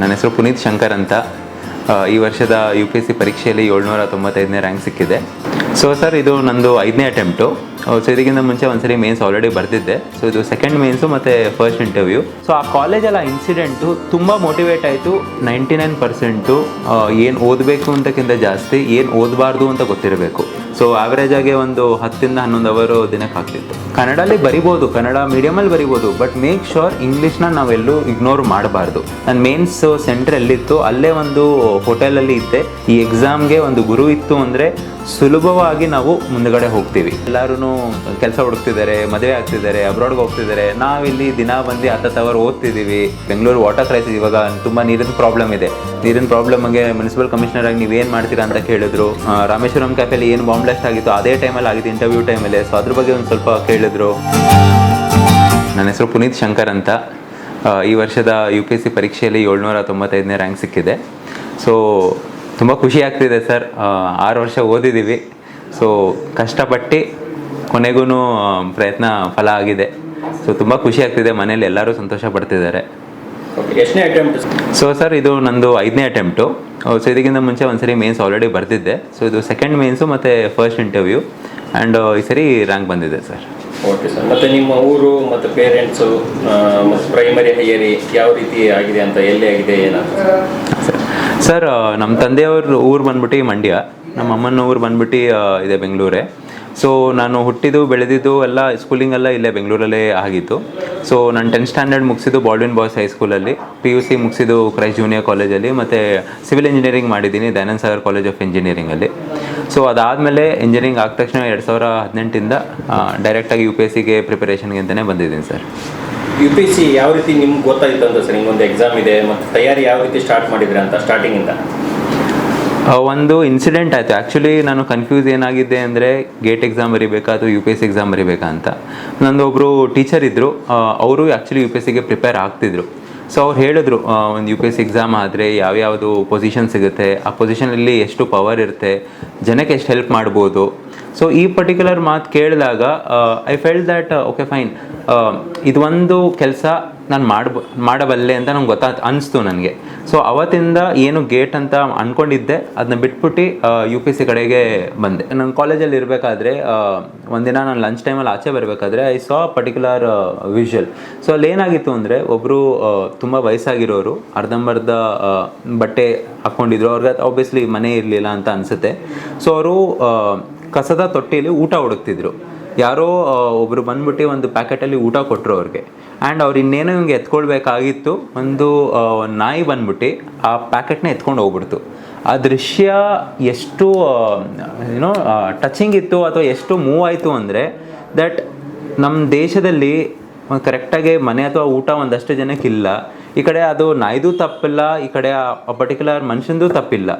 ನನ್ನ ಹೆಸರು ಪುನೀತ್ ಶಂಕರ್ ಅಂತ. ಈ ವರ್ಷದ ಯು ಪಿ ಎಸ್ ಸಿ ಪರೀಕ್ಷೆಯಲ್ಲಿ ಏಳ್ನೂರ ತೊಂಬತ್ತೈದನೇ ರ್ಯಾಂಕ್ ಸಿಕ್ಕಿದೆ. ಸೊ ಸರ್ ಇದು ನಂದು ಐದನೇ ಅಟೆಂಪ್ಟು ಸೊ ಮುಂಚೆ ಒಂದ್ಸರಿ ಮೇನ್ಸ್ ಆಲ್ರೆಡಿ ಬರ್ತಿದ್ದೆ ಸೊ ಇದು ಸೆಕೆಂಡ್ ಮೇನ್ಸು ಮತ್ತು ಫಸ್ಟ್ ಇಂಟರ್ವ್ಯೂ ಸೊ ಆ ಕಾಲೇಜಲ್ಲಿ ಆ ಇನ್ಸಿಡೆಂಟು ತುಂಬ ಮೋಟಿವೇಟ್ ಆಯಿತು. ನೈಂಟಿ ನೈನ್ ಪರ್ಸೆಂಟು ಏನು ಓದಬೇಕು ಅಂತಕ್ಕಿಂತ ಜಾಸ್ತಿ, ಏನು ಓದಬಾರ್ದು ಅಂತ ಗೊತ್ತಿರಬೇಕು. ಸೊ ಆಗಿ ಒಂದು ಹತ್ತಿಂದ ಹನ್ನೊಂದು ಅವರು ದಿನಕ್ಕೆ ಆಗ್ತಿತ್ತು. ಕನ್ನಡಲ್ಲಿ ಬರಿಬೋದು, ಕನ್ನಡ ಮೀಡಿಯಮಲ್ಲಿ ಬರಿಬೋದು ಬಟ್ ಮೇಕ್ ಶೋರ್ ಇಂಗ್ಲೀಷ್ನ ನಾವೆಲ್ಲೂ ಇಗ್ನೋರ್ ಮಾಡಬಾರ್ದು. ನನ್ನ ಮೇನ್ಸ್ ಸೆಂಟರ್ ಎಲ್ಲಿತ್ತು ಅಲ್ಲೇ ಒಂದು ಹೋಟೆಲಲ್ಲಿ ಇದ್ದೆ. ಈ ಎಕ್ಸಾಮ್ಗೆ ಒಂದು ಗುರು ಇತ್ತು ಅಂದರೆ ಸುಲಭವಾಗಿ ನಾವು ಮುಂದಗಡೆ ಹೋಗ್ತೀವಿ. ಎಲ್ಲರೂ ಕೆಲಸ ಹುಡುಕ್ತಿದ್ದಾರೆ, ಮದುವೆ ಆಗ್ತಿದ್ದಾರೆ ಅಬ್ರಾಡ್ಗೆ ಹೋಗ್ತಿದ್ದಾರೆ. ನಾವಿಲ್ಲಿ ದಿನ ಬಂದು ಹತ್ತು ಅವರ್ ಓದ್ತಿದ್ದೀವಿ. ಬೆಂಗಳೂರು ವಾಟರ್ ಕ್ರೈಸಿಸ್ ಇವಾಗ ತುಂಬ ನೀರಿನ ಪ್ರಾಬ್ಲಮ್ ಇದೆ. ನೀರಿನ ಪ್ರಾಬ್ಲಮ್ಗೆ ಮುನ್ಸಿಪಲ್ ಕಮಿಷನರ್ ಆಗಿ ನೀವೇನು ಮಾಡ್ತೀರಾ ಅಂತ ಕೇಳಿದ್ರು. ರಾಮೇಶ್ವರಂ ಕ್ಯಾಫೆಲಿ ಏನು ಬಾಂಬ್ ಆಗಿತ್ತು, ಅದೇ ಟೈಮಲ್ಲಿ ಆಗಿತ್ತು ಇಂಟರ್ವ್ಯೂ ಟೈಮಲ್ಲಿ ಸೊ ಅದ್ರ ಬಗ್ಗೆ ಒಂದು ಸ್ವಲ್ಪ ಕೇಳಿದ್ರು. ನನ್ನ ಹೆಸರು ಪುನೀತ್ ಶಂಕರ್ ಅಂತ. ಈ ವರ್ಷದ ಯು ಪಿ ಎಸ್ ಸಿ ಪರೀಕ್ಷೆಯಲ್ಲಿ ಏಳ್ನೂರ ತೊಂಬತ್ತೈದನೇ ರ್ಯಾಂಕ್ ಸಿಕ್ಕಿದೆ. ಸೊ ತುಂಬ ಖುಷಿ ಆಗ್ತಿದೆ ಸರ್. ಆರು ವರ್ಷ ಓದಿದ್ದೀವಿ. ಸೊ ಕಷ್ಟಪಟ್ಟು ಕೊನೆಗೂ ಪ್ರಯತ್ನ ಫಲ ಆಗಿದೆ. ಸೊ ತುಂಬ ಖುಷಿ ಆಗ್ತಿದೆ. ಮನೇಲಿ ಎಲ್ಲರೂ ಸಂತೋಷ ಪಡ್ತಿದ್ದಾರೆ. ಎಷ್ಟನೇ ಅಟೆಂಪ್ಟ್ ಸೊ ಸರ್ ಇದು ನಂದು ಐದನೇ ಅಟೆಂಪ್ಟು ಸೊ ಇದಕ್ಕಿಂತ ಮುಂಚೆ ಒಂದ್ಸರಿ ಮೇನ್ಸ್ ಆಲ್ರೆಡಿ ಬರ್ತಿದ್ದೆ. ಸೊ ಇದು ಸೆಕೆಂಡ್ ಮೇನ್ಸು ಮತ್ತು ಫಸ್ಟ್ ಇಂಟರ್ವ್ಯೂ ಆ್ಯಂಡ್ ಈ ಸರಿ ರ್ಯಾಂಕ್ ಬಂದಿದೆ ಸರ್ ಓಕೆ ಸರ್ ಮತ್ತೆ ನಿಮ್ಮ ಊರು ಮತ್ತು ಪೇರೆಂಟ್ಸು ಮತ್ತು ಪ್ರೈಮರಿ ಹೈಯರಿ ಯಾವ ರೀತಿ ಆಗಿದೆ ಅಂತ ಎಲ್ಲಿ ಆಗಿದೆ ಏನಂತ ಸರ್ ಸರ್ ನಮ್ಮ ತಂದೆಯವ್ರ ಊರು ಬಂದ್ಬಿಟ್ಟು ಮಂಡ್ಯ. ನಮ್ಮ ಅಮ್ಮನ ಊರು ಬಂದ್ಬಿಟ್ಟು ಇದೆ ಬೆಂಗಳೂರೇ. ಸೊ ನಾನು ಹುಟ್ಟಿದ್ದು, ಬೆಳೆದಿದ್ದು ಎಲ್ಲ ಸ್ಕೂಲಿಂಗ್ ಎಲ್ಲ ಇಲ್ಲೇ ಬೆಂಗಳೂರಲ್ಲೇ ಆಗಿತ್ತು ಸೊ ನಾನು ಟೆಂತ್ ಸ್ಟ್ಯಾಂಡರ್ಡ್ ಮುಗಿಸಿದ್ದು ಬಾಲ್ವಿನ್ ಬಾಯ್ಸ್ ಹೈಸ್ಕೂಲಲ್ಲಿ ಪಿ ಯು ಸಿ ಮುಗಿಸಿದ್ದು ಕ್ರೈಸ್ಟ್ ಜೂನಿಯರ್ ಕಾಲೇಜಲ್ಲಿ ಮತ್ತು ಸಿವಿಲ್ ಇಂಜಿನಿಯರಿಂಗ್ ಮಾಡಿದ್ದೀನಿ ದಯಾನಂದ ಸಾಗರ್ ಕಾಲೇಜ್ ಆಫ್ ಇಂಜಿನಿಯರಿಂಗಲ್ಲಿ ಸೊ ಅದಾದಮೇಲೆ ಇಂಜಿನಿಯರಿಂಗ್ ಆದ ತಕ್ಷಣ ಎರಡು ಸಾವಿರ ಹದಿನೆಂಟಿಂದ ಡೈರೆಕ್ಟಾಗಿ ಯು ಪಿ ಎಸ್ ಸಿಗೆ ಪ್ರಿಪರೇಷನ್ಗೆ ಅಂತಲೇ ಬಂದಿದ್ದೀನಿ ಸರ್. ಯು ಪಿ ಸಿ ಯಾವ ರೀತಿ ನಿಮ್ಗೆ ಗೊತ್ತಾಯಿತು ಅಂತ ಸರ್? ನಿಮ್ಗೊಂದು ಎಕ್ಸಾಮ್ ಇದೆ, ಮತ್ತು ತಯಾರಿ ಯಾವ ರೀತಿ ಸ್ಟಾರ್ಟ್ ಮಾಡಿದ್ರೆ ಅಂತ ಸ್ಟಾರ್ಟಿಂಗಿಂದ ಒಂದು ಇನ್ಸಿಡೆಂಟ್ ಆಯಿತು. ಆ್ಯಕ್ಚುಲಿ ನಾನು ಕನ್ಫ್ಯೂಸ್ ಏನಾಗಿದ್ದೆ ಅಂದರೆ ಗೇಟ್ ಎಕ್ಸಾಮ್ ಬರಿಬೇಕಾ ಅಥವಾ ಯು ಪಿ ಎಸ್ ಎಕ್ಸಾಮ್ ಬರಿಬೇಕಾ ಅಂತ. ನಂದು ಒಬ್ಬರು ಟೀಚರ್ ಇದ್ದರು ಅವರು ಆ್ಯಕ್ಚುಲಿ ಯು ಪಿ ಎಸ್ ಸಿಗೆ ಪ್ರಿಪೇರ್ ಆಗ್ತಿದ್ರು. ಸೊ ಅವ್ರು ಹೇಳಿದ್ರು ಒಂದು ಯು ಪಿ ಎಸ್ ಎಕ್ಸಾಮ್ ಆದರೆ ಯಾವ್ಯಾವುದು ಪೊಸಿಷನ್ ಸಿಗುತ್ತೆ, ಆ ಪೊಸಿಷನಲ್ಲಿ ಎಷ್ಟು ಪವರ್ ಇರುತ್ತೆ, ಜನಕ್ಕೆ ಎಷ್ಟು ಹೆಲ್ಪ್ ಮಾಡ್ಬೋದು ಸೊ ಈ ಪರ್ಟಿಕ್ಯುಲರ್ ಮಾತು ಕೇಳಿದಾಗ I felt that okay fine ಇದು ಒಂದು ಕೆಲಸ ನಾನು ಮಾಡ್ಬ, ಮಾಡಬಲ್ಲೆ ಅಂತ ನಂಗೆ ಗೊತ್ತಾ, ಅನಿಸ್ತು ನನಗೆ. ಸೊ ಅವತ್ತಿಂದ ಏನು ಗೇಟ್ ಅಂತ ಅಂದ್ಕೊಂಡಿದ್ದೆ ಅದನ್ನ ಬಿಟ್ಬಿಟ್ಟು ಯು ಪಿ ಸಿ ಕಡೆಗೆ ಬಂದೆ. ನನ್ನ ಕಾಲೇಜಲ್ಲಿ ಇರಬೇಕಾದ್ರೆ ಒಂದಿನ ನಾನು ಲಂಚ್ ಟೈಮಲ್ಲಿ ಆಚೆ ಬರಬೇಕಾದ್ರೆ I saw particular visual so ಅಲ್ಲಿ ಏನಾಗಿತ್ತು ಅಂದರೆ ಒಬ್ಬರು ತುಂಬ ವಯಸ್ಸಾಗಿರೋರು, ಅರ್ಧಂಬರ್ಧ ಬಟ್ಟೆ ಹಾಕ್ಕೊಂಡಿದ್ರು ಅವ್ರಿಗೆ ಆಬ್ವಿಯಸ್ಲಿ ಮನೆ ಇರಲಿಲ್ಲ ಅಂತ ಅನಿಸುತ್ತೆ. ಸೊ ಅವರು ಕಸದ ತೊಟ್ಟಿಯಲ್ಲಿ ಊಟ ಹುಡುಕ್ತಿದ್ರು. ಯಾರೋ ಒಬ್ಬರು ಬಂದ್ಬಿಟ್ಟು ಒಂದು ಪ್ಯಾಕೆಟಲ್ಲಿ ಊಟ ಕೊಟ್ಟರು ಅವ್ರಿಗೆ. ಆ್ಯಂಡ್ ಅವ್ರು ಇನ್ನೇನೋ ಹಿಂಗೆ ಎತ್ಕೊಳ್ಬೇಕಾಗಿತ್ತು. ಒಂದು ನಾಯಿ ಬಂದ್ಬಿಟ್ಟು ಆ ಪ್ಯಾಕೆಟ್ನ ಎತ್ಕೊಂಡು ಹೋಗ್ಬಿಡ್ತು. ಆ ದೃಶ್ಯ ಎಷ್ಟು ಏನೋ ಟಚಿಂಗ್ ಇತ್ತು ಅಥವಾ ಎಷ್ಟು ಮೂವ್ ಆಯಿತು ಅಂದರೆ ದಟ್ ನಮ್ಮ ದೇಶದಲ್ಲಿ ಕರೆಕ್ಟಾಗಿ ಮನೆ ಅಥವಾ ಊಟ ಒಂದಷ್ಟು ಜನಕ್ಕಿಲ್ಲ ಈ ಕಡೆ ಅದು ನಾಯ್ದು ತಪ್ಪಿಲ್ಲ, ಈ ಕಡೆ ಆ ಪರ್ಟಿಕ್ಯುಲರ್ ಮನುಷ್ಯಂದು ತಪ್ಪಿಲ್ಲ.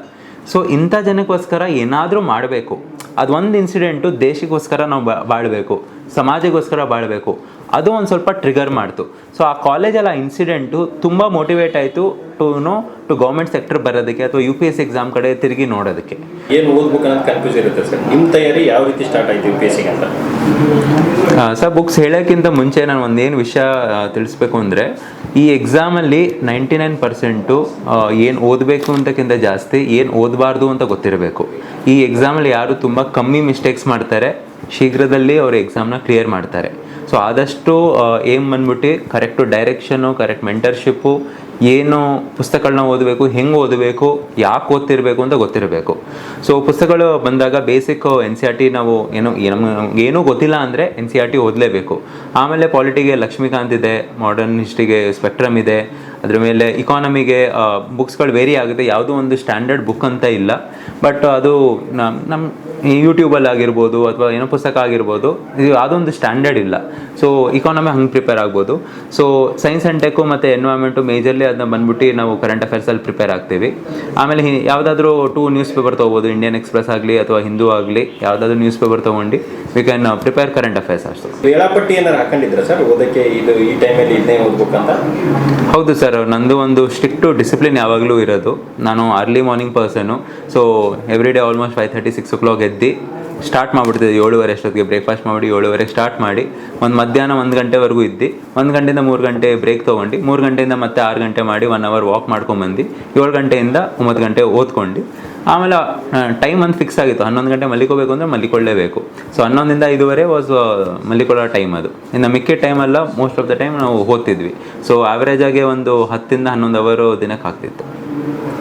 ಸೊ ಇಂಥ ಜನಕ್ಕೋಸ್ಕರ ಏನಾದರೂ ಮಾಡಬೇಕು. ಅದೊಂದು ಇನ್ಸಿಡೆಂಟು ದೇಶಕ್ಕೋಸ್ಕರ ನಾವು ಬಾಳಬೇಕು ಸಮಾಜಕ್ಕೋಸ್ಕರ ಬಾಳಬೇಕು ಅದು ಒಂದು ಸ್ವಲ್ಪ ಟ್ರಿಗರ್ ಮಾಡ್ತು. ಸೊ ಆ ಕಾಲೇಜಲ್ಲಿ ಆ ಇನ್ಸಿಡೆಂಟು ತುಂಬ ಮೋಟಿವೇಟ್ ಆಯಿತು to know to government sector ಬರೋದಕ್ಕೆ ಅಥವಾ ಯು ಪಿ ಎಸ್ ಎಕ್ಸಾಮ್ ಕಡೆ ತಿರುಗಿ ನೋಡೋದಕ್ಕೆ. ಏನು ಓದ್ಬೇಕು ಅನ್ನೋದು ಕನ್ಫ್ಯೂಸ್ ಇರುತ್ತೆ ಸರ್. ನಿಮ್ಮ ತಯಾರಿ ಯಾವ ರೀತಿ ಸ್ಟಾರ್ಟ್ ಆಯಿತು ಯು ಪಿ ಎಸ್ ಅಂತ? ಸರ್ ಬುಕ್ಸ್ ಹೇಳೋಕ್ಕಿಂತ ಮುಂಚೆ ನಾನು ಒಂದೇನು ವಿಷಯ ತಿಳಿಸ್ಬೇಕು ಅಂದರೆ ಈ ಎಕ್ಸಾಮಲ್ಲಿ ನೈಂಟಿ ನೈನ್ ಪರ್ಸೆಂಟು ಏನು ಓದಬೇಕು ಅಂತಕ್ಕಿಂತ ಜಾಸ್ತಿ, ಏನು ಓದಬಾರ್ದು ಅಂತ ಗೊತ್ತಿರಬೇಕು. ಈ ಎಕ್ಸಾಮಲ್ಲಿ ಯಾರು ತುಂಬ ಕಮ್ಮಿ ಮಿಸ್ಟೇಕ್ಸ್ ಮಾಡ್ತಾರೆ, ಶೀಘ್ರದಲ್ಲಿ ಅವರು ಎಕ್ಸಾಮ್ನ ಕ್ಲಿಯರ್ ಮಾಡ್ತಾರೆ. ಸೊ ಆದಷ್ಟು ಏಮ್ ಬಂದ್ಬಿಟ್ಟು ಕರೆಕ್ಟು ಡೈರೆಕ್ಷನು ಕರೆಕ್ಟ್ ಮೆಂಟರ್ಶಿಪ್ಪು ಏನು ಪುಸ್ತಕಗಳನ್ನ ಓದಬೇಕು, ಹೆಂಗೆ ಓದಬೇಕು, ಯಾಕೆ ಓದ್ತಿರಬೇಕು ಅಂತ ಗೊತ್ತಿರಬೇಕು. ಸೊ ಪುಸ್ತಕಗಳು ಬಂದಾಗ basic N C R T ನಾವು ಏನು ನಮ್ಗೆ ಏನೂ ಗೊತ್ತಿಲ್ಲ ಅಂದರೆ ಎನ್ ಸಿ ಆರ್ ಟಿ ಓದಲೇಬೇಕು. ಆಮೇಲೆ ಪಾಲಿಟಿಗೆ ಲಕ್ಷ್ಮೀಕಾಂತ್ ಇದೆ ಮಾಡರ್ನ್ ಹಿಸ್ಟ್ರಿಗೆ ಸ್ಪೆಕ್ಟ್ರಮ್ ಇದೆ, ಅದ್ರ ಮೇಲೆ ಇಕಾನಮಿಗೆ ಬುಕ್ಸ್ಗಳು ವೇರಿ ಆಗುತ್ತೆ. ಯಾವುದೋ ಒಂದು ಸ್ಟ್ಯಾಂಡರ್ಡ್ ಬುಕ್ ಅಂತ ಇಲ್ಲ. ಬಟ್ ಅದು ನಮ್ಮ ಯೂಟ್ಯೂಬಲ್ಲಿ ಆಗಿರ್ಬೋದು ಅಥವಾ ಏನೋ ಪುಸ್ತಕ ಆಗಿರ್ಬೋದು ಇದು ಯಾವುದೊಂದು ಸ್ಟ್ಯಾಂಡರ್ಡ್ ಇಲ್ಲ. ಸೊ ಇಕಾನಮಿ ಹಂಗೆ ಪ್ರಿಪೇರ್ ಆಗ್ಬೋದು. ಸೊ ಸೈನ್ಸ್ ಆ್ಯಂಡ್ ಟೆಕ್ ಮತ್ತು ಎನ್ವೈರ್ಮೆಂಟು ಮೇಜರ್ಲಿ ಅದನ್ನ ಬಂದ್ಬಿಟ್ಟು ನಾವು ಕರೆಂಟ್ ಅಫೇರ್ಸಲ್ಲಿ ಪ್ರಿಪೇರ್ ಆಗ್ತೀವಿ. ಆಮೇಲೆ ಯಾವುದಾದ್ರೂ ಟೂ ನ್ಯೂಸ್ ಪೇಪರ್ ತೊಗೋಬೋದು ಇಂಡಿಯನ್ ಎಕ್ಸ್ಪ್ರೆಸ್ ಆಗಲಿ ಅಥವಾ ಹಿಂದೂ ಆಗಲಿ ಯಾವುದಾದ್ರೂ ನ್ಯೂಸ್ ಪೇಪರ್ ತೊಗೊಂಡು we can prepare current affairs ಅಷ್ಟು ವೇಳಾಪಟ್ಟಿ ಏನಾರು ಹಾಕೊಂಡಿದ್ರೆ ಸರ್ ಓದಕ್ಕೆ ಇದು ಈ ಟೈಮಲ್ಲಿ ಇದನ್ನೇ ಓದ್ಬೇಕಂತ? ಹೌದು ಸರ್ ನಂದು ಒಂದು ಸ್ಟ್ರಿಕ್ಟು ಡಿಸಿಪ್ಲಿನ್ ಯಾವಾಗಲೂ ಇರೋದು. ನಾನು early morning person so every day almost five thirty six o'clock ಎದ್ದು ಸ್ಟಾರ್ಟ್ ಮಾಡಿಬಿಡ್ತಿದ್ದೆ. ಏಳುವರೆ ಅಷ್ಟೊತ್ತಿಗೆ ಬ್ರೇಕ್ಫಾಸ್ಟ್ ಮಾಡಿ ಏಳುವರೆಗೆ ಸ್ಟಾರ್ಟ್ ಮಾಡಿ, ಒಂದು ಮಧ್ಯಾಹ್ನ ಒಂದು ಗಂಟೆವರೆಗೂ ಇದ್ದು. ಒಂದು ಗಂಟೆಯಿಂದ ಮೂರು ಗಂಟೆ ಬ್ರೇಕ್ ತೊಗೊಂಡು, ಮೂರು ಗಂಟೆಯಿಂದ ಮತ್ತೆ ಆರು ಗಂಟೆ ಮಾಡಿ ಒನ್ ಅವರ್ ವಾಕ್ ಮಾಡ್ಕೊಂಬಂದು ಏಳು ಗಂಟೆಯಿಂದ ಒಂಬತ್ತು ಗಂಟೆ ಓದ್ಕೊಂಡು, ಆಮೇಲೆ ಟೈಮ್ ಒಂದು ಫಿಕ್ಸ್ ಆಗಿತ್ತು. ಹನ್ನೊಂದು ಗಂಟೆ ಮಲ್ಲಿಕೋಬೇಕು ಅಂದರೆ ಮಲ್ಲಿಕೊಳ್ಳೇಬೇಕು ಸೊ ಹನ್ನೊಂದಿಂದ ಐದುವರೆ ವಾಸ್ ಮಲ್ಲಿಕೊಳ್ಳೋ ಟೈಮ್ ಅದು. ಇನ್ನು ಮಿಕ್ಕಿದ ಟೈಮೆಲ್ಲ ಮೋಸ್ಟ್ ಆಫ್ ದ ಟೈಮ್ ನಾವು ಓದ್ತಿದ್ವಿ. ಸೊ ಆವ್ರೇಜ್ ಆಗಿ ಒಂದು ಹತ್ತಿಂದ ಹನ್ನೊಂದು ಅವರು ದಿನಕ್ಕೆ ಆಗ್ತಿತ್ತು.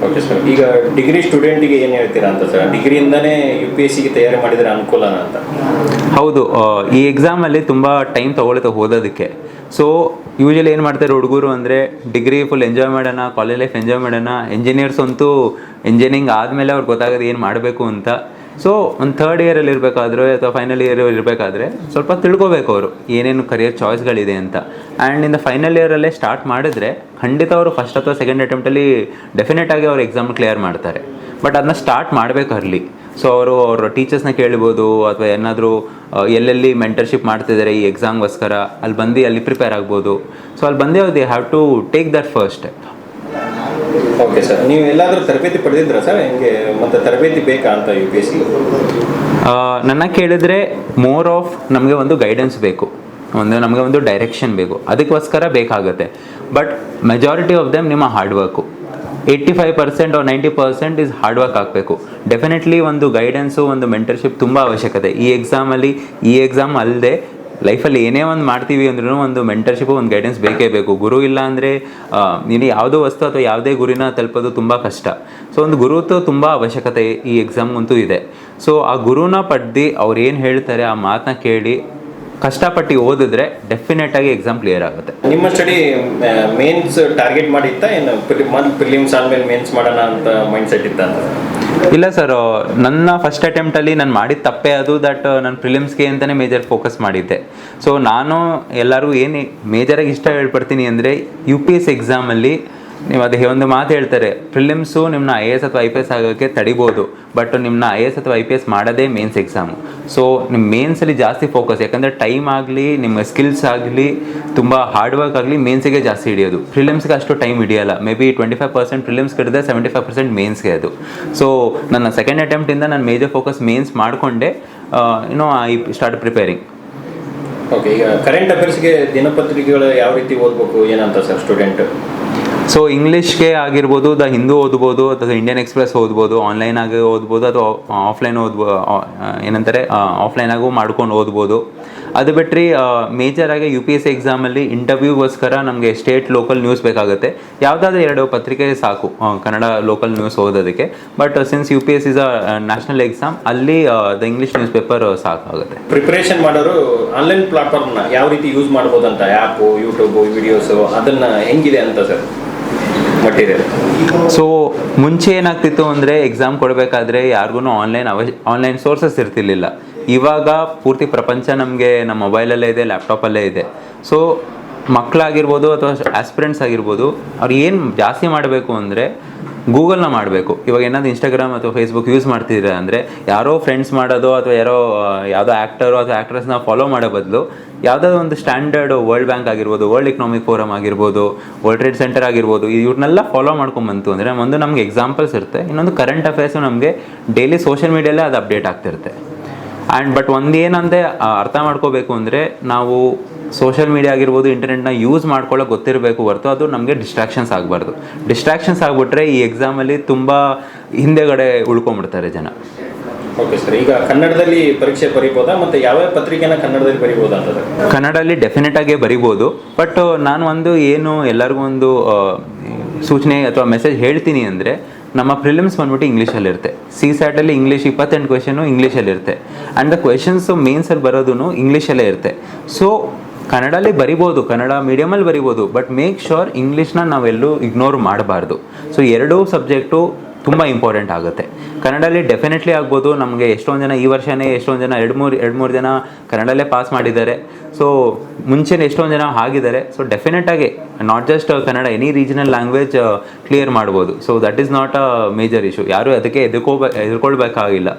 ಓಕೆ ಸರ್ ಈಗ ಡಿಗ್ರಿ ಸ್ಟೂಡೆಂಟಿಗೆ ಏನು ಹೇಳ್ತೀರಾ ಅಂತ ಸರ್ ಡಿಗ್ರಿಯಿಂದನೇ ಯು ಪಿ ಎಸ್ ಸಿಗೆ ತಯಾರಿ ಮಾಡಿದರೆ ಅನುಕೂಲನ ಅಂತ? ಹೌದು ಈ ಎಕ್ಸಾಮಲ್ಲಿ ತುಂಬ ಟೈಮ್ ತೊಗೊಳುತ್ತೆ ಓದೋದಕ್ಕೆ ಸೊ ಯೂಶಲಿ ಏನು ಮಾಡ್ತಾರೆ ಹುಡುಗರು ಅಂದರೆ ಡಿಗ್ರಿ ಫುಲ್ ಎಂಜಾಯ್ ಮಾಡೋಣ ಕಾಲೇಜ್ ಲೈಫ್ ಎಂಜಾಯ್ ಮಾಡೋಣ ಇಂಜಿನಿಯರ್ಸ್ ಅಂತೂ ಇಂಜಿನಿಯರಿಂಗ್ ಆದಮೇಲೆ ಅವ್ರಿಗೆ ಗೊತ್ತಾಗೋದು ಏನು ಮಾಡಬೇಕು ಅಂತ ಸೊ ಒಂದು ಥರ್ಡ್ ಇಯರಲ್ಲಿ ಇರಬೇಕಾದ್ರೆ ಅಥವಾ ಫೈನಲ್ ಇಯರ್ ಇರಬೇಕಾದ್ರೆ ಸ್ವಲ್ಪ ತಿಳ್ಕೊಬೇಕು ಅವರು ಏನೇನು ಕರಿಯರ್ ಚಾಯ್ಸ್ಗಳಿದೆ ಅಂತ. ಆ್ಯಂಡ್ ಇನ್ ದ ಫೈನಲ್ ಇಯರಲ್ಲೇ ಸ್ಟಾರ್ಟ್ ಮಾಡಿದ್ರೆ ಖಂಡಿತ ಅವರು ಫಸ್ಟ್ ಅಥವಾ ಸೆಕೆಂಡ್ ಅಟೆಂಪ್ಟಲ್ಲಿ ಡೆಫಿನೆಟ್ ಆಗಿ ಅವ್ರು ಎಕ್ಸಾಮ್ ಕ್ಲಿಯರ್ ಮಾಡ್ತಾರೆ. ಬಟ್ ಅದನ್ನ ಸ್ಟಾರ್ಟ್ ಮಾಡಬೇಕು ಸೊ ಅವರು ಅವ್ರ ಟೀಚರ್ಸ್ನ ಕೇಳ್ಬೋದು ಅಥವಾ ಏನಾದರೂ ಎಲ್ಲೆಲ್ಲಿ ಮೆಂಟರ್ಶಿಪ್ ಮಾಡ್ತಿದ್ದಾರೆ ಈ ಎಕ್ಸಾಮ್ಗೋಸ್ಕರ ಅಲ್ಲಿ ಬಂದು ಅಲ್ಲಿ ಪ್ರಿಪೇರ್ ಆಗ್ಬೋದು. ಸೊ ಅಲ್ಲಿ ಬಂದೇ they have to take that first okay sir ನೀವು ಎಲ್ಲಾದರೂ ತರಬೇತಿ ಪಡೆದಿದ್ರಾ ಸರ್ ಹೆಂಗೆ, ಮತ್ತೆ ತರಬೇತಿ ಬೇಕಾ ಅಂತ ಯು ಪಿ ಎಸ್ ಸಿ ನನ್ನ ಕೇಳಿದ್ರೆ ಮೋರ್ ಆಫ್ ನಮಗೆ ಒಂದು ಗೈಡೆನ್ಸ್ ಬೇಕು. ಒಂದು, ನಮಗೆ ಒಂದು ಡೈರೆಕ್ಷನ್ ಬೇಕು. ಅದಕ್ಕೋಸ್ಕರ ಬೇಕಾಗುತ್ತೆ. ಬಟ್ ಮೆಜಾರಿಟಿ ಆಫ್ ದೆಮ್ ನಿಮ್ಮ hard work eighty five percent or ninety percent is hard work ಆಗಬೇಕು. ಡೆಫಿನೆಟ್ಲಿ ಒಂದು ಗೈಡೆನ್ಸು ಒಂದು ಮೆಂಟರ್ಶಿಪ್ ತುಂಬ ಅವಶ್ಯಕತೆ. ಈ ಎಕ್ಸಾಮಲ್ಲಿ ಈ ಎಕ್ಸಾಮ್ ಅಲ್ಲದೆ ಲೈಫಲ್ಲಿ ಏನೇ ಒಂದು ಮಾಡ್ತೀವಿ ಅಂದ್ರೂ ಒಂದು ಮೆಂಟರ್ಶಿಪ್ ಒಂದು ಗೈಡೆನ್ಸ್ ಬೇಕೇ ಬೇಕು. ಗುರು ಇಲ್ಲ ಅಂದರೆ ನೀನು ಯಾವುದೋ ವಸ್ತು ಅಥವಾ ಯಾವುದೇ ಗುರಿನ ತಲುಪೋದು ತುಂಬ ಕಷ್ಟ. ಸೊ ಒಂದು ಗುರುತು ತುಂಬ ಅವಶ್ಯಕತೆ ಈ ಎಕ್ಸಾಮ್ಗಂತೂ ಇದೆ. ಸೊ ಆ ಗುರುನ ಪಡೆದು ಅವ್ರು ಏನು ಹೇಳ್ತಾರೆ ಆ ಮಾತನ್ನ ಕೇಳಿ ಕಷ್ಟಪಟ್ಟು ಓದಿದ್ರೆ ಡೆಫಿನೆಟ್ ಆಗಿ ಎಕ್ಸಾಮ್ ಕ್ಲಿಯರ್ ಆಗುತ್ತೆ. ನಿಮ್ಮ ಸ್ಟಡಿ ಮೇನ್ಸ್ ಟಾರ್ಗೆಟ್ ಮಾಡಿತ್ತಾ ಏನು? ಪ್ರಿಲಿಮ್ಸ್ ಆದ್ಮೇಲೆ ಮೇನ್ಸ್ ಮಾಡೋಣ ಅಂತ ಮೈಂಡ್ ಸೆಟ್ ಇತ್ತ ಇಲ್ಲ ಸರ್ ನನ್ನ ಫಸ್ಟ್ ಅಟೆಂಪ್ಟಲ್ಲಿ ನಾನು ಮಾಡಿದ ತಪ್ಪೇ ಅದು ದಟ್ ನಾನು ಪ್ರಿಲಿಮ್ಸ್ಗೆ ಅಂತಾನೆ ಮೇಜರ್ ಫೋಕಸ್ ಮಾಡಿದ್ದೆ. ಸೊ ನಾನು ಎಲ್ಲರೂ ಏನು ಮೇಜರಾಗಿ ಇಷ್ಟ ಹೇಳ್ಪಡ್ತೀನಿ ಅಂದರೆ ಯು ಪಿ ಎಸ್ ಎಕ್ಸಾಮಲ್ಲಿ ನೀವು ಅದೇ ಒಂದು ಮಾತು ಹೇಳ್ತಾರೆ ಪ್ರಿಲಿಮ್ಸು ನಿಮ್ಮನ್ನ ಐ ಎಸ್ ಅಥವಾ ಐ ಪಿ ಎಸ್ ಆಗೋಕ್ಕೆ ತಡಿಬೋದು ಬಟ್ ನಿಮ್ಮನ್ನ ಐ ಎಸ್ ಅಥವಾ ಐ ಪಿ ಎಸ್ ಮಾಡೋದೇ ಮೇನ್ಸ್ ಎಕ್ಸಾಮು ಸೊ ನಿಮ್ಮ ಮೇನ್ಸಲ್ಲಿ ಜಾಸ್ತಿ ಫೋಕಸ್ ಯಾಕಂದರೆ ಟೈಮ್ ಆಗಲಿ, ನಿಮ್ಮ ಸ್ಕಿಲ್ಸ್ ಆಗಲಿ, ತುಂಬ ಹಾರ್ಡ್ ವರ್ಕ್ ಆಗಲಿ ಮೇನ್ಸಿಗೆ ಜಾಸ್ತಿ ಹಿಡಿಯೋದು. ಪ್ರಿಲಿಮ್ಸ್ಗೆ ಅಷ್ಟು time ಹಿಡಿಯೋಲ್ಲ. Maybe twenty five percent prelims ಕಡಿದ್ರೆ seventy five percent ಮೇನ್ಸ್ಗೆ ಅದು. ಸೊ ನನ್ನ ಸೆಕೆಂಡ್ ಅಟೆಂಪ್ಟಿಂದ ನಾನು ಮೇಜರ್ ಫೋಕಸ್ ಮೇನ್ಸ್ ಮಾಡಿಕೊಂಡೆ you know I start preparing okay ಈಗ ಕರೆಂಟ್ ಅಫೇರ್ಸ್ಗೆ ದಿನಪತ್ರಿಕೆಗಳು ಯಾವ ರೀತಿ ಓದಬೇಕು, ಏನಂತ ಸರ್ ಸ್ಟೂಡೆಂಟ್ ಸೊ ಇಂಗ್ಲೀಷ್ಗೆ ಆಗಿರ್ಬೋದು ದ ಹಿಂದೂ ಓದ್ಬೋದು, ಅಥವಾ ಇಂಡಿಯನ್ ಎಕ್ಸ್ಪ್ರೆಸ್ ಓದ್ಬೋದು ಆನ್ಲೈನ್ ಆಗಿ ಓದ್ಬೋದು, ಅಥವಾ ಆಫ್ಲೈನ್ ಓದ್ಬೋ ಏನಂತಾರೆ ಆಫ್ಲೈನ್ ಆಗು ಮಾಡ್ಕೊಂಡು ಓದ್ಬೋದು. ಅದು ಬಿಟ್ಟರೆ ಮೇಜರ್ ಆಗಿ ಯು ಪಿ ಎಸ್ ಸಿ ಎಕ್ಸಾಮಲ್ಲಿ ಇಂಟರ್ವ್ಯೂಗೋಸ್ಕರ ನಮಗೆ ಸ್ಟೇಟ್ ಲೋಕಲ್ ನ್ಯೂಸ್ ಬೇಕಾಗುತ್ತೆ. ಯಾವುದಾದ್ರೂ ಎರಡು ಪತ್ರಿಕೆ ಸಾಕು ಕನ್ನಡ ಲೋಕಲ್ ನ್ಯೂಸ್ ಓದೋದಕ್ಕೆ. But since U P S is a national exam ಅಲ್ಲಿ ದ ಇಂಗ್ಲೀಷ್ ನ್ಯೂಸ್ ಪೇಪರ್ ಸಾಕಾಗುತ್ತೆ. ಪ್ರಿಪರೇಷನ್ ಮಾಡೋರು ಆನ್ಲೈನ್ ಪ್ಲಾಟ್ಫಾರ್ಮ್ನ ಯಾವ ರೀತಿ ಯೂಸ್ ಮಾಡ್ಬೋದಂತ ಆ್ಯಪು ಯೂಟ್ಯೂಬು ವಿಡಿಯೋಸು ಅದನ್ನು ಹೆಂಗಿದೆ ಅಂತ ಸರ್ ಮಟೀರಿಯಲ್ ಸೊ ಮುಂಚೆ ಏನಾಗ್ತಿತ್ತು ಅಂದರೆ ಎಕ್ಸಾಮ್ ಕೊಡಬೇಕಾದ್ರೆ ಯಾರಿಗೂ ಆನ್ಲೈನ್ ಅವಶ್ ಆನ್ಲೈನ್ ಸೋರ್ಸಸ್ ಇರ್ತಿರ್ಲಿಲ್ಲ. ಇವಾಗ ಪೂರ್ತಿ ಪ್ರಪಂಚ ನಮಗೆ ನಮ್ಮ ಮೊಬೈಲಲ್ಲೇ ಇದೆ ಲ್ಯಾಪ್ಟಾಪಲ್ಲೇ ಇದೆ. ಸೊ ಮಕ್ಕಳಾಗಿರ್ಬೋದು ಅಥವಾ ಆಸ್ಪಿರೆಂಟ್ಸ್ ಆಗಿರ್ಬೋದು, ಅವ್ರು ಏನು ಜಾಸ್ತಿ ಮಾಡಬೇಕು ಅಂದರೆ ಗೂಗಲ್ನ ಮಾಡಬೇಕು. ಇವಾಗ ಏನಾದ್ರು ಇನ್ಸ್ಟಾಗ್ರಾಮ್ ಅಥವಾ ಫೇಸ್ಬುಕ್ ಯೂಸ್ ಮಾಡ್ತಿದ್ರೆ ಅಂದರೆ ಯಾರೋ ಫ್ರೆಂಡ್ಸ್ ಮಾಡೋದು ಅಥವಾ ಯಾರೋ ಯಾವುದೋ ಆ್ಯಕ್ಟರು ಅಥವಾ ಆ್ಯಕ್ಟ್ರೆಸ್ನ ಫಾಲೋ ಮಾಡೋ ಬದಲು ಯಾವುದಾದ್ರು ಒಂದು ಸ್ಟ್ಯಾಂಡರ್ಡ್ ವರ್ಲ್ಡ್ ಬ್ಯಾಂಕ್ ಆಗಿರ್ಬೋದು ವರ್ಲ್ಡ್ ಇಕನಾಮಿಕ್ ಫೋರಮ್ ಆಗಿರ್ಬೋದು ವರ್ಲ್ಡ್ ಟ್ರೇಡ್ ಸೆಂಟರ್ ಆಗಿರ್ಬೋದು ಇವ್ರನ್ನೆಲ್ಲ ಫಾಲೋ ಮಾಡ್ಕೊಂಬಂತು ಅಂದರೆ ಒಂದು ನಮಗೆ ಎಕ್ಸಾಂಪಲ್ಸ್ ಇರುತ್ತೆ. ಇನ್ನೊಂದು ಕರೆಂಟ್ ಅಫೇರ್ಸು ನಮಗೆ ಡೈಲಿ ಸೋಷಿಯಲ್ ಮೀಡಿಯಲ್ಲೇ ಅದು ಅಪ್ಡೇಟ್ ಆಗ್ತಿರುತ್ತೆ. ಆ್ಯಂಡ್ ಬಟ್ ಒಂದು ಏನಂದರೆ ಅರ್ಥ ಮಾಡ್ಕೋಬೇಕು ಅಂದರೆ ನಾವು ಸೋಷಿಯಲ್ ಮೀಡಿಯಾ ಆಗಿರ್ಬೋದು ಇಂಟರ್ನೆಟ್ನ ಯೂಸ್ ಮಾಡ್ಕೊಳ್ಳೋ ಗೊತ್ತಿರಬೇಕು ಹೊರತು ಅದು ನಮಗೆ ಡಿಸ್ಟ್ರಾಕ್ಷನ್ಸ್ ಆಗಬಾರ್ದು. ಡಿಸ್ಟ್ರಾಕ್ಷನ್ಸ್ ಆಗಿಬಿಟ್ರೆ ಈ ಎಕ್ಸಾಮಲ್ಲಿ ತುಂಬ ಹಿಂದೆಗಡೆ ಉಳ್ಕೊಂಬಿಡ್ತಾರೆ ಜನ. ಓಕೆ ಸರ್ ಈಗ ಕನ್ನಡದಲ್ಲಿ ಪರೀಕ್ಷೆ ಬರೀಬೋದಾ ಮತ್ತೆ ಯಾವ ಪತ್ರಿಕೆನ ಕನ್ನಡದಲ್ಲಿ ಬರೀಬೋದಾ ಅಂತ ಕನ್ನಡದಲ್ಲಿ ಡೆಫಿನೆಟ್ ಆಗಿ ಬರಿಬೋದು ಬಟ್ ನಾನು ಒಂದು ಏನು ಎಲ್ಲರಿಗೂ ಒಂದು ಸೂಚನೆ ಅಥವಾ ಮೆಸೇಜ್ ಹೇಳ್ತೀನಿ ಅಂದರೆ ನಮ್ಮ ಪ್ರಿಲಿಮ್ಸ್ ಬಂದ್ಬಿಟ್ಟು ಇಂಗ್ಲೀಷಲ್ಲಿ ಇರುತ್ತೆ. ಸಿ ಸ್ಯಾಟಲ್ಲಿ ಇಂಗ್ಲೀಷ್ ಇಪ್ಪತ್ತೆಂಟು ಕ್ವೆಶನು ಇರುತ್ತೆ. ಆ್ಯಂಡ್ ದ ಕ್ವೆಶನ್ಸು ಮೇನ್ಸಲ್ಲಿ ಬರೋದು ಇಂಗ್ಲೀಷಲ್ಲೇ ಇರುತ್ತೆ. ಸೊ ಕನ್ನಡಲ್ಲಿ ಬರಿಬೋದು, ಕನ್ನಡ ಮೀಡಿಯಮಲ್ಲಿ ಬರಿಬೋದು ಬಟ್ ಮೇಕ್ ಶೋರ್ ಇಂಗ್ಲೀಷ್ನ ನಾವೆಲ್ಲೂ ಇಗ್ನೋರ್ ಮಾಡಬಾರ್ದು. ಸೊ ಎರಡೂ ಸಬ್ಜೆಕ್ಟು ತುಂಬ ಇಂಪಾರ್ಟೆಂಟ್ ಆಗುತ್ತೆ. ಕನ್ನಡಲ್ಲಿ ಡೆಫಿನೆಟ್ಲಿ ಆಗ್ಬೋದು. ನಮಗೆ ಎಷ್ಟೊಂದು ಜನ ಈ ವರ್ಷನೇ ಎಷ್ಟೊಂದು ಜನ ಎರಡು ಮೂರು ಎರಡು ಮೂರು ಜನ ಕನ್ನಡಲ್ಲೇ ಪಾಸ್ ಮಾಡಿದ್ದಾರೆ. ಸೊ ಮುಂಚೆನೇ ಎಷ್ಟೊಂದು ಜನ ಆಗಿದ್ದಾರೆ. So ಡೆಫಿನೆಟಾಗಿ not just Kannada any regional language clear ಮಾಡ್ಬೋದು. So that is not a major issue ಯಾರು ಅದಕ್ಕೆ ಎದುರ್ಕೋಬೇ ಎದುರ್ಕೊಳ್ಬೇಕಾಗಿಲ್ಲ.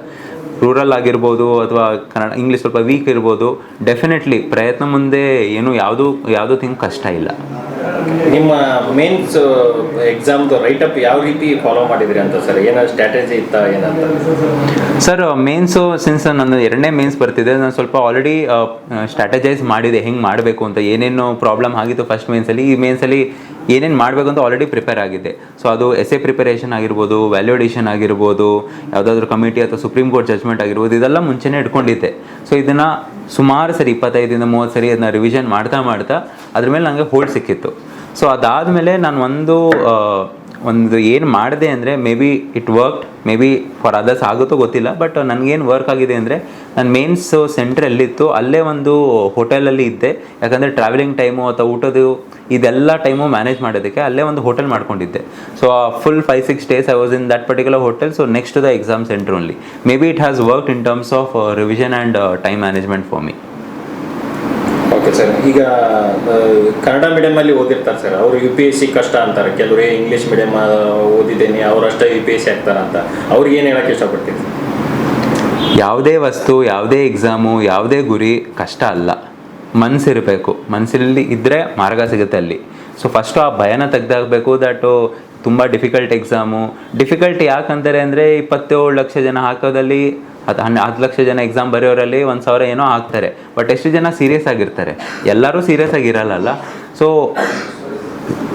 ರೂರಲ್ ಆಗಿರ್ಬೋದು ಅಥವಾ ಕನ್ನಡ ಇಂಗ್ಲೀಷ್ ಸ್ವಲ್ಪ ವೀಕ್ ಇರ್ಬೋದು. ಡೆಫಿನೆಟ್ಲಿ ಪ್ರಯತ್ನ ಮುಂದೆ ಏನು ಯಾವುದು, ಯಾವುದೂ ಥಿಂಗ್ ಕಷ್ಟ ಇಲ್ಲ. ನಿಮ್ಮ ಮೇನ್ಸ್ ಎಕ್ಸಾಮ್ದು ರೈಟಪ್ ಯಾವ ರೀತಿ ಫಾಲೋ ಮಾಡಿದ್ರಿ ಅಂತ ಸರ್ ಏನಾದ್ರು ಸ್ಟ್ರಾಟಜಿ ಇತ್ತ ಏನಂತ? ಸರ್ ಮೇನ್ಸು ಸಿನ್ಸ್ ನನ್ನ ಎರಡನೇ ಮೇನ್ಸ್ ಬರ್ತಿದೆ, ನಾನು ಸ್ವಲ್ಪ ಆಲ್ರೆಡಿ ಸ್ಟ್ರಾಟಜೈಸ್ ಮಾಡಿದೆ, ಹೆಂಗೆ ಮಾಡಬೇಕು ಅಂತ, ಏನೇನು ಪ್ರಾಬ್ಲಮ್ ಆಗಿತ್ತು ಫಸ್ಟ್ ಮೇನ್ಸಲ್ಲಿ ಈ ಮೇನ್ಸಲ್ಲಿ ಏನೇನು ಮಾಡಬೇಕು ಅಂತ ಆಲ್ರೆಡಿ ಪ್ರಿಪೇರ್ ಆಗಿದೆ ಸೊ ಅದು ಎಸ್ ಎ ಪ್ರಿಪರೇಷನ್ ಆಗಿರ್ಬೋದು ವ್ಯಾಲ್ಯೂಡೇಷನ್ ಆಗಿರ್ಬೋದು, ಯಾವುದಾದ್ರೂ ಕಮಿಟಿ ಅಥವಾ ಸುಪ್ರೀಂ ಕೋರ್ಟ್ ಜಜ್ಮೆಂಟ್ ಆಗಿರ್ಬೋದು, ಇದೆಲ್ಲ ಮುಂಚೆನೇ ಇಟ್ಕೊಂಡಿದ್ದೆ. ಸೊ ಇದನ್ನು ಸುಮಾರು ಸರಿ ಇಪ್ಪತ್ತೈದಿಂದ ಮೂವತ್ತು ಸರಿ ಅದನ್ನ ರಿವಿಷನ್ ಮಾಡ್ತಾ ಮಾಡ್ತಾ, ಅದ್ರ ಮೇಲೆ ನನಗೆ ಹೋಲ್ಡ್ ಸಿಕ್ಕಿತ್ತು. ಸೊ ಅದಾದಮೇಲೆ ನಾನು ಒಂದು ಒಂದು ಏನು ಮಾಡಿದೆ ಅಂದರೆ maybe it work maybe for others ಆಗುತ್ತೋ ಗೊತ್ತಿಲ್ಲ ಬಟ್ ನನಗೇನು ವರ್ಕ್ ಆಗಿದೆ ಅಂದರೆ ನನ್ನ ಮೇನ್ಸ್ ಸೆಂಟ್ರ್ ಎಲ್ಲಿತ್ತು ಅಲ್ಲೇ ಒಂದು ಹೋಟೆಲಲ್ಲಿ ಇದ್ದೆ, ಯಾಕಂದರೆ ಟ್ರಾವೆಲಿಂಗ್ ಟೈಮು ಅಥವಾ ಊಟದ್ದು, ಇದೆಲ್ಲ ಟೈಮು ಮ್ಯಾನೇಜ್ ಮಾಡೋದಕ್ಕೆ ಅಲ್ಲೇ ಒಂದು ಹೋಟೆಲ್ ಮಾಡ್ಕೊಂಡಿದ್ದೆ. So full five six days I was in that particular hotel so next the exam centre only maybe it has work in terms of revision and time management for me okay sir. ಈಗ ಕನ್ನಡ ಮೀಡಿಯಮಲ್ಲಿ ಓದಿರ್ತಾರೆ sir. ಅವರು you P S C ಕಷ್ಟ ಅಂತಾರೆ. ಕೆಲವರು English medium ಓದಿದ್ದೇನೆ. ಅವರಷ್ಟೇ U P S C ಆಗ್ತಾರೆ ಅಂತ. ಅವ್ರಿಗೆ ಏನು ಹೇಳಕ್ಕೆ ಇಷ್ಟಪಡ್ತೀನಿ ಯಾವುದೇ ವಸ್ತು, ಯಾವುದೇ ಎಕ್ಸಾಮು ಯಾವುದೇ ಗುರಿ ಕಷ್ಟ ಅಲ್ಲ. ಮನಸ್ಸಿರಬೇಕು ಮನಸ್ಸಿನಲ್ಲಿ ಇದ್ದರೆ ಮಾರ್ಗ ಸಿಗುತ್ತೆ ಅಲ್ಲಿ. ಸೊ ಫಸ್ಟು ಆ ಭಯನ ತೆಗೆದಾಗಬೇಕು. ದಟ್ ತುಂಬ ಡಿಫಿಕಲ್ಟ್ ಎಕ್ಸಾಮು ಡಿಫಿಕಲ್ಟ್ ಯಾಕಂತಾರೆ ಅಂದರೆ, ಇಪ್ಪತ್ತೇಳು ಲಕ್ಷ ಜನ ಹಾಕೋದಲ್ಲಿ ಅದು ಹನ್ನೆ ಹತ್ತು ಲಕ್ಷ ಜನ ಎಕ್ಸಾಮ್ ಬರೆಯೋರಲ್ಲಿ ಒಂದು ಸಾವಿರ ಏನೋ ಆಗ್ತಾರೆ ಬಟ್ ಎಷ್ಟು ಜನ ಸೀರಿಯಸ್ ಆಗಿರ್ತಾರೆ? ಎಲ್ಲರೂ ಸೀರಿಯಸ್ ಆಗಿರಲ್ಲ ಸೊ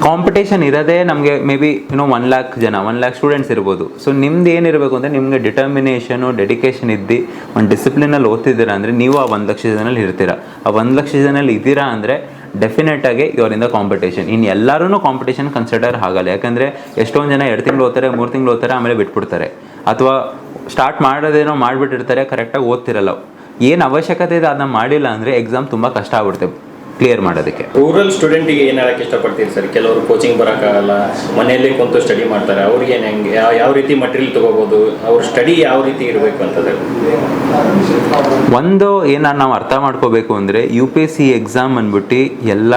ಕಾಂಪಿಟೇಷನ್ ಇರೋದೇ ನಮಗೆ maybe you know one lakh ಜನ ಒನ್ ಲ್ಯಾಕ್ ಸ್ಟೂಡೆಂಟ್ಸ್ ಇರ್ಬೋದು. ಸೊ ನಿಮ್ದು ಏನಿರಬೇಕು ಅಂದರೆ ನಿಮಗೆ ಡಿಟರ್ಮಿನೇಷನು ಡೆಡಿಕೇಶನ್ ಇದ್ದು, ಒಂದು ಡಿಸಿಪ್ಲಿನಲ್ಲಿ ಓದ್ತಿದ್ದೀರಾ ಅಂದರೆ ನೀವು ಆ ಒಂದು ಲಕ್ಷ ಜನಲ್ಲಿ ಇರ್ತೀರಾ. ಆ ಒಂದು ಲಕ್ಷ ಜನಲ್ಲಿ ಇದ್ದೀರಾ ಅಂದರೆ ಡೆಫಿನೆಟಾಗಿ ಇವರಿಂದ ಕಾಂಪಿಟೇಷನ್ ಇನ್ನು ಎಲ್ಲರೂ ಕಾಂಪಿಟೇಷನ್ ಕನ್ಸಿಡರ್ ಆಗಲ್ಲ. ಯಾಕಂದರೆ ಎಷ್ಟೊಂದು ಜನ ಎರಡು ತಿಂಗಳು ಓದ್ತಾರೆ, ಮೂರು ತಿಂಗಳು ಓದ್ತಾರೆ, ಆಮೇಲೆ ಬಿಟ್ಬಿಡ್ತಾರೆ. ಅಥವಾ ಸ್ಟಾರ್ಟ್ ಮಾಡೋದೇನೋ ಮಾಡಿಬಿಟ್ಟಿರ್ತಾರೆ ಕರೆಕ್ಟಾಗಿ ಓದ್ತಿರಲ್ಲ. ಏನು ಅವಶ್ಯಕತೆ ಇದೆ ಅದನ್ನ ಮಾಡಿಲ್ಲ ಅಂದರೆ ಎಕ್ಸಾಮ್ ತುಂಬ ಕಷ್ಟ ಆಗ್ಬಿಡುತ್ತೆ ಕ್ಲಿಯರ್ ಮಾಡೋದಕ್ಕೆ. ರೂರಲ್ ಸ್ಟೂಡೆಂಟಿಗೆ ಏನು ಹೇಳಕ್ಕೆ ಇಷ್ಟಪಡ್ತೀರಿ ಸರ್ ಕೆಲವರು ಕೋಚಿಂಗ್ ಬರೋಕ್ಕಾಗಲ್ಲ ಮನೆಯಲ್ಲೇ ಕುಂತು ಸ್ಟಡಿ ಮಾಡ್ತಾರೆ. ಅವ್ರಿಗೆ ಏನು ಹೆಂಗೆ ಯಾವ ಯಾವ ರೀತಿ ಮಟೀರಿಯಲ್ ತೊಗೋಬೋದು ಅವ್ರ ಸ್ಟಡಿ ಯಾವ ರೀತಿ ಇರಬೇಕು ಅಂತ ಒಂದು ಏನ ನಾವು ಅರ್ಥ ಮಾಡ್ಕೋಬೇಕು ಅಂದರೆ U P S C exam ಅಂದ್ಬಿಟ್ಟು ಎಲ್ಲ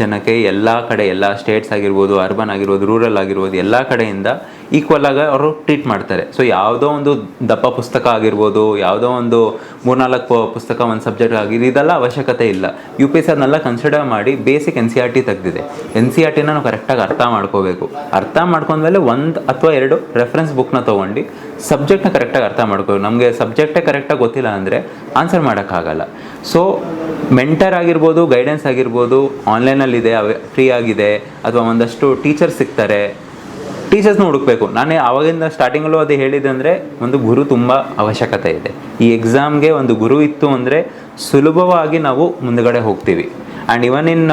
ಜನಕ್ಕೆ ಎಲ್ಲ ಕಡೆ ಎಲ್ಲ ಸ್ಟೇಟ್ಸ್ ಆಗಿರ್ಬೋದು ಅರ್ಬನ್ ಆಗಿರ್ಬೋದು ರೂರಲ್ ಆಗಿರ್ಬೋದು ಎಲ್ಲ ಕಡೆಯಿಂದ ಈಕ್ವಲ್ ಆಗಿ ಅವರು ಟ್ರೀಟ್ ಮಾಡ್ತಾರೆ. ಸೊ ಯಾವುದೋ ಒಂದು ದಪ್ಪ ಪುಸ್ತಕ ಆಗಿರ್ಬೋದು, ಯಾವುದೋ ಒಂದು ಮೂರ್ನಾಲ್ಕು ಪುಸ್ತಕ ಒಂದು ಸಬ್ಜೆಕ್ಟ್ ಆಗಿದೆ ಇದೆಲ್ಲ ಅವಶ್ಯಕತೆ ಇಲ್ಲ. ಯು ಪಿ ಎಸ್ ಅದನ್ನೆಲ್ಲ ಕನ್ಸಿಡರ್ ಮಾಡಿ basic N C R T ತೆಗೆದಿದೆ. N C R ಟಿನ ನಾವು ಕರೆಕ್ಟಾಗಿ ಅರ್ಥ ಮಾಡ್ಕೋಬೇಕು. ಅರ್ಥ ಮಾಡ್ಕೊಂಡ್ಮೇಲೆ ಒಂದು ಅಥವಾ ಎರಡು ರೆಫರೆನ್ಸ್ ಬುಕ್ನ ತೊಗೊಂಡು ಸಬ್ಜೆಕ್ಟ್ನ ಕರೆಕ್ಟಾಗಿ ಅರ್ಥ ಮಾಡ್ಕೋಬೇಕು. ನಮಗೆ ಸಬ್ಜೆಕ್ಟೇ ಕರೆಕ್ಟಾಗಿ ಗೊತ್ತಿಲ್ಲ ಅಂದರೆ ಆನ್ಸರ್ ಮಾಡೋಕ್ಕಾಗಲ್ಲ. ಸೊ ಮೆಂಟರ್ ಆಗಿರ್ಬೋದು ಗೈಡೆನ್ಸ್ ಆಗಿರ್ಬೋದು ಆನ್ಲೈನಲ್ಲಿದೆ ಫ್ರೀ ಆಗಿದೆ, ಅಥವಾ ಒಂದಷ್ಟು ಟೀಚರ್ಸ್ ಸಿಗ್ತಾರೆ ಟೀಚರ್ಸ್ನ ಹುಡುಕ್ಬೇಕು. ನಾನೇ ಆವಾಗಿಂದ ಸ್ಟಾರ್ಟಿಂಗಲ್ಲೂ ಅದು ಹೇಳಿದೆ ಅಂದರೆ ಒಂದು ಗುರು ತುಂಬ ಅವಶ್ಯಕತೆ ಇದೆ. ಈ ಎಕ್ಸಾಮ್ಗೆ ಒಂದು ಗುರು ಇತ್ತು ಅಂದರೆ ಸುಲಭವಾಗಿ ನಾವು ಮುಂದುಗಡೆ ಹೋಗ್ತೀವಿ. ಆ್ಯಂಡ್ ಇವನ್ ಇನ್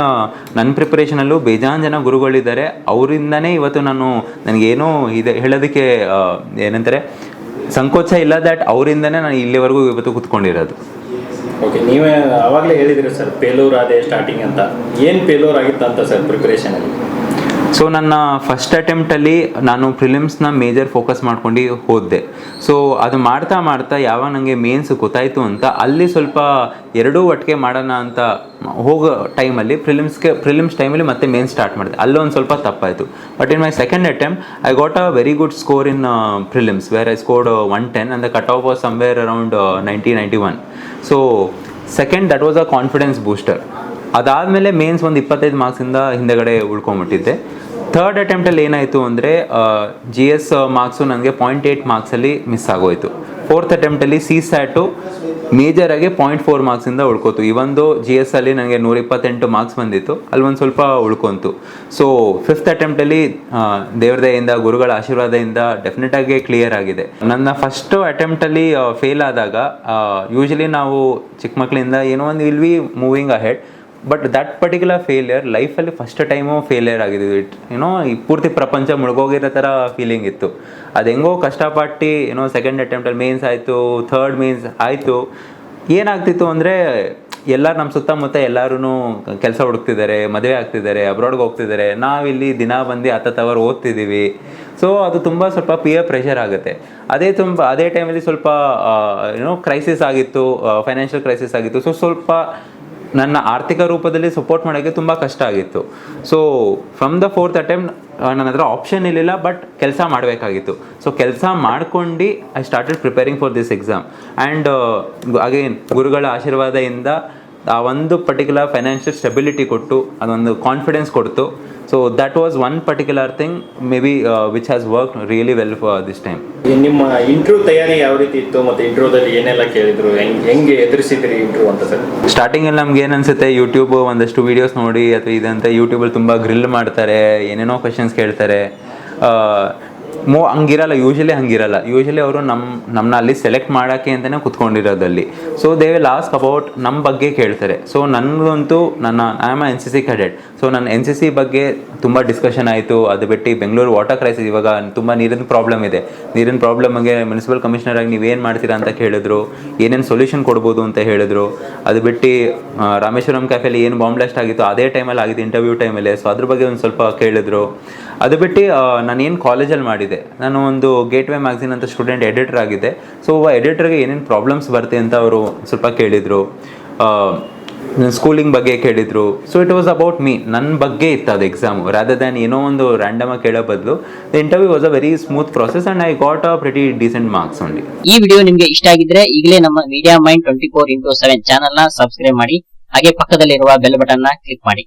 ನನ್ನ ಪ್ರಿಪ್ರೇಷನಲ್ಲೂ ಬೇಜಾನ್ ಜನ ಗುರುಗಳಿದ್ದಾರೆ. ಅವರಿಂದನೇ ಇವತ್ತು ನಾನು ನನಗೇನೋ ಇದೆ ಹೇಳೋದಕ್ಕೆ ಏನಂತಾರೆ, ಸಂಕೋಚ ಇಲ್ಲ ದ್ಯಾಟ್ ಅವರಿಂದನೇ ನಾನು ಇಲ್ಲಿವರೆಗೂ ಇವತ್ತು ಕೂತ್ಕೊಂಡಿರೋದು. ಓಕೆ ನೀವೇ ಆವಾಗಲೇ ಹೇಳಿದಿರಿ ಸರ್, ಪೇಲೂರ್ ಅದೇ ಸ್ಟಾರ್ಟಿಂಗ್ ಅಂತ. ಏನು ಪೇಲೂರ್ ಆಗಿತ್ತು ಅಂತ ಸರ್ ಪ್ರಿಪ್ರೇಷನಲ್ಲಿ ಸೊ ನನ್ನ ಫಸ್ಟ್ ಅಟೆಂಪ್ಟಲ್ಲಿ ನಾನು ಪ್ರಿಲಿಮ್ಸ್ನ ಮೇಜರ್ ಫೋಕಸ್ ಮಾಡ್ಕೊಂಡು ಹೋದೆ. ಸೊ ಅದು ಮಾಡ್ತಾ ಮಾಡ್ತಾ ಯಾವಾಗ ನನಗೆ ಮೇನ್ಸ್ ಗೊತ್ತಾಯಿತು ಅಂತ ಅಲ್ಲಿ ಸ್ವಲ್ಪ ಎರಡೂ ಒಟ್ಟಿಗೆ ಮಾಡೋಣ ಅಂತ ಹೋಗೋ ಟೈಮಲ್ಲಿ ಪ್ರಿಲಿಮ್ಸ್ಗೆ ಪ್ರಿಲಿಮ್ಸ್ ಟೈಮಲ್ಲಿ ಮತ್ತೆ ಮೇನ್ ಸ್ಟಾರ್ಟ್ ಮಾಡಿದೆ. ಅಲ್ಲೊಂದು ಸ್ವಲ್ಪ ತಪ್ಪಾಯಿತು. But in my second attempt I got a very good score in prelims where I scored one ten the cut off was somewhere around ninety ninety one so second that was a confidence booster ಅದಾದಮೇಲೆ mains ಒಂದು ಇಪ್ಪತ್ತೈದು ಮಾರ್ಕ್ಸಿಂದ ಹಿಂದೆಗಡೆ ಉಳ್ಕೊಂಬಿಟ್ಟಿದ್ದೆ. Third ಅಟೆಂಪ್ಟಲ್ಲಿ ಏನಾಯಿತು ಅಂದರೆ G S marks ನನಗೆ ಪಾಯಿಂಟ್ ಏಯ್ಟ್ ಮಾರ್ಕ್ಸಲ್ಲಿ ಮಿಸ್ ಆಗೋಯಿತು. ಫೋರ್ತ್ ಅಟೆಂಪ್ಟಲ್ಲಿ ಸಿ ಸ್ಯಾಟು ಮೇಜರಾಗಿ ಪಾಯಿಂಟ್ ಫೋರ್ ಮಾರ್ಕ್ಸಿಂದ ಉಳ್ಕೋತು. ಒಂದು ಜಿ ಎಸ್ ಅಲ್ಲಿ ನನಗೆ ನೂರ ಇಪ್ಪತ್ತೆಂಟು ಮಾರ್ಕ್ಸ್ ಬಂದಿತ್ತು. ಅಲ್ಲಿ ಒಂದು ಸ್ವಲ್ಪ ಉಳ್ಕೊಂತು. ಸೊ ಫಿಫ್ತ್ ಅಟೆಂಪ್ಟಲ್ಲಿ ದೇವ್ರ ದಯೆಯಿಂದ, ಗುರುಗಳ ಆಶೀರ್ವಾದದಿಂದ ಡೆಫಿನೆಟ್ ಆಗಿ ಕ್ಲಿಯರ್ ಆಗಿದೆ. ನನ್ನ ಫಸ್ಟ್ ಅಟೆಂಪ್ಟಲ್ಲಿ ಫೇಲ್ ಆದಾಗ ಯೂಶಲಿ ನಾವು ಚಿಕ್ಕ ಮಕ್ಕಳಿಂದ ಏನೋ ಒಂದು will we moving ahead but that particular failure ಲೈಫಲ್ಲಿ ಫಸ್ಟ್ ಟೈಮು ಫೇಲಿಯರ್ ಆಗಿದ್ದು ಇಟ್ ಏನೋ ಈ ಪೂರ್ತಿ ಪ್ರಪಂಚ ಮುಳುಗೋಗಿರೋ ಥರ ಫೀಲಿಂಗ್ ಇತ್ತು. ಅದು ಹೆಂಗೋ ಕಷ್ಟಪಟ್ಟು ಏನೋ ಸೆಕೆಂಡ್ ಅಟೆಂಪ್ಟಲ್ಲಿ ಮೀನ್ಸ್ ಆಯಿತು ಥರ್ಡ್ ಮೀನ್ಸ್ ಆಯಿತು. ಏನಾಗ್ತಿತ್ತು ಅಂದರೆ ಎಲ್ಲ ನಮ್ಮ ಸುತ್ತಮುತ್ತ ಎಲ್ಲರೂ ಕೆಲಸ ಹುಡುಕ್ತಿದ್ದಾರೆ, ಮದುವೆ ಆಗ್ತಿದ್ದಾರೆ ಅಬ್ರಾಡ್ಗೆ ಹೋಗ್ತಿದ್ದಾರೆ. ನಾವಿಲ್ಲಿ ದಿನ ಬಂದು ಹತ್ತತ್ತು ಅವರ್ ಓದ್ತಿದ್ದೀವಿ. ಸೊ ಅದು ತುಂಬ ಸ್ವಲ್ಪ ಪಿಯರ್ ಪ್ರೆಷರ್ ಆಗುತ್ತೆ. ಅದೇ ತುಂಬ, ಅದೇ ಟೈಮಲ್ಲಿ ಸ್ವಲ್ಪ ಏನೋ ಕ್ರೈಸಿಸ್ ಆಗಿತ್ತು ಫೈನಾನ್ಷಿಯಲ್ ಕ್ರೈಸಿಸ್ ಆಗಿತ್ತು. ಸೊ ಸ್ವಲ್ಪ ನನ್ನ ಆರ್ಥಿಕ ರೂಪದಲ್ಲಿ ಸಪೋರ್ಟ್ ಮಾಡೋಕ್ಕೆ ತುಂಬ ಕಷ್ಟ ಆಗಿತ್ತು. So from the fourth attempt ನನ್ನ ಹತ್ರ ಆಪ್ಷನ್ ಇರಲಿಲ್ಲ ಬಟ್ ಕೆಲಸ ಮಾಡಬೇಕಾಗಿತ್ತು. ಸೊ ಕೆಲಸ ಮಾಡ್ಕೊಂಡು I started preparing for this exam and again ಗುರುಗಳ ಆಶೀರ್ವಾದದಿಂದ ಆ ಒಂದು ಪರ್ಟಿಕ್ಯುಲರ್ ಫೈನಾನ್ಷಿಯಲ್ ಸ್ಟೆಬಿಲಿಟಿ ಕೊಟ್ಟು ಅದೊಂದು ಕಾನ್ಫಿಡೆನ್ಸ್ ಕೊಡ್ತು. So that was one particular thing maybe which has work really well for this time ನಿಮ್ಮ ಇಂಟರ್ವ್ಯೂ ತಯಾರಿ ಯಾವ ರೀತಿ ಇತ್ತು ಮತ್ತೆ ಇಂಟರ್ವ್ಯೂದಲ್ಲಿ ಏನೆಲ್ಲ ಕೇಳಿದ್ರು ಹೆಂಗ್ ಎದುರಿಸಿದ್ರಿ ಇಂಟರ್ವ್ಯೂ ಅಂತ ಸರ್? ಸ್ಟಾರ್ಟಿಂಗಲ್ಲಿ ನಮ್ಗೆ ಏನು ಅನ್ಸುತ್ತೆ ಯೂಟ್ಯೂಬ್ ಒಂದಷ್ಟು ವೀಡಿಯೋಸ್ ನೋಡಿ ಅಥವಾ ಇದಂತ ಯೂಟ್ಯೂಬಲ್ಲಿ ತುಂಬ ಗ್ರಿಲ್ ಮಾಡ್ತಾರೆ ಏನೇನೋ ಕ್ವೆಶನ್ಸ್ ಕೇಳ್ತಾರೆ. ಮೋ ಹಂಗಿರಲ್ಲ ಯೂಶಲಿ ಹಂಗಿರಲ್ಲ. ಯೂಶಲಿ ಅವರು ನಮ್ಮ ನಮ್ಮನ್ನ ಅಲ್ಲಿ ಸೆಲೆಕ್ಟ್ ಮಾಡೋಕ್ಕೆ ಅಂತಲೇ ಕುತ್ಕೊಂಡಿರೋದಲ್ಲಿ so they will ask about ನಮ್ಮ ಬಗ್ಗೆ ಕೇಳ್ತಾರೆ. ಸೊ ನನಗಂತೂ ನನ್ನ I am N C C cadet so ನಾನು ಎನ್ ಸಿ ಸಿ ಬಗ್ಗೆ ತುಂಬ ಡಿಸ್ಕಷನ್ ಆಯಿತು. ಅದು ಬಿಟ್ಟು ಬೆಂಗಳೂರು ವಾಟರ್ ಕ್ರೈಸಿಸ್ ಇವಾಗ ತುಂಬ ನೀರಿನ ಪ್ರಾಬ್ಲಮ್ ಇದೆ. ನೀರಿನ ಪ್ರಾಬ್ಲಮ್ಗೆ ಮುನ್ಸಿಪಲ್ ಕಮಿಷನರ್ ಆಗಿ ನೀವೇನು ಮಾಡ್ತೀರಾ ಅಂತ ಕೇಳಿದ್ರು. ಏನೇನು ಸೊಲ್ಯೂಷನ್ ಕೊಡ್ಬೋದು ಅಂತ ಹೇಳಿದ್ರು. ಅದು ಬಿಟ್ಟು ರಾಮೇಶ್ವರಂ ಕ್ಯಾಫೆಲಿ ಏನು ಬಾಂಬ್ ಬ್ಲಾಸ್ಟ್ ಆಗಿತ್ತು ಅದೇ ಟೈಮಲ್ಲಿ ಆಗಿದೆ ಇಂಟರ್ವ್ಯೂ ಟೈಮಲ್ಲಿ ಸೊ ಅದ್ರ ಬಗ್ಗೆ ಒಂದು ಸ್ವಲ್ಪ ಕೇಳಿದ್ರು. ಅದು ಬಿಟ್ಟು ನಾನು ಏನು ಕಾಲೇಜಲ್ಲಿ ಮಾಡಿದೆ. ನಾನು ಒಂದು ಗೇಟ್ ವೇ ಮ್ಯಾಗ್ಝಿನ್ ಅಂತ ಸ್ಟೂಡೆಂಟ್ ಎಡಿಟರ್ ಆಗಿದ್ದೆ. ಸೊ ಎಡಿಟರ್ಗೆ ಏನೇನು ಪ್ರಾಬ್ಲಮ್ಸ್ ಬರುತ್ತೆ ಅಂತ ಅವರು ಸ್ವಲ್ಪ ಕೇಳಿದರು. ಸ್ಕೂಲಿಂಗ್ ಬಗ್ಗೆ ಕೇಳಿದ್ರು. So it was about me ನನ್ನ ಬಗ್ಗೆ ಇತ್ತು ಅದು ಎಕ್ಸಾಮ್ ರಾದರ್ ದ್ಯಾನ್ ಏನೋ ಒಂದು ರ್ಯಾಂಡಮ್ ಆಗಿ ಕೇಳೋ ಬದಲು the interview was a very smooth process and I got a pretty decent marks only ಈ ವಿಡಿಯೋ ನಿಮಗೆ ಇಷ್ಟ ಆಗಿದ್ರೆ ಈಗಲೇ ನಮ್ಮ media mind twenty four into seven ಚಾನಲ್ನ ಸಬ್ಸ್ಕ್ರೈಬ್ ಮಾಡಿ, ಹಾಗೆ ಪಕ್ಕದಲ್ಲಿರುವ ಬೆಲ್ ಬಟನ್ನ ಕ್ಲಿಕ್ ಮಾಡಿ.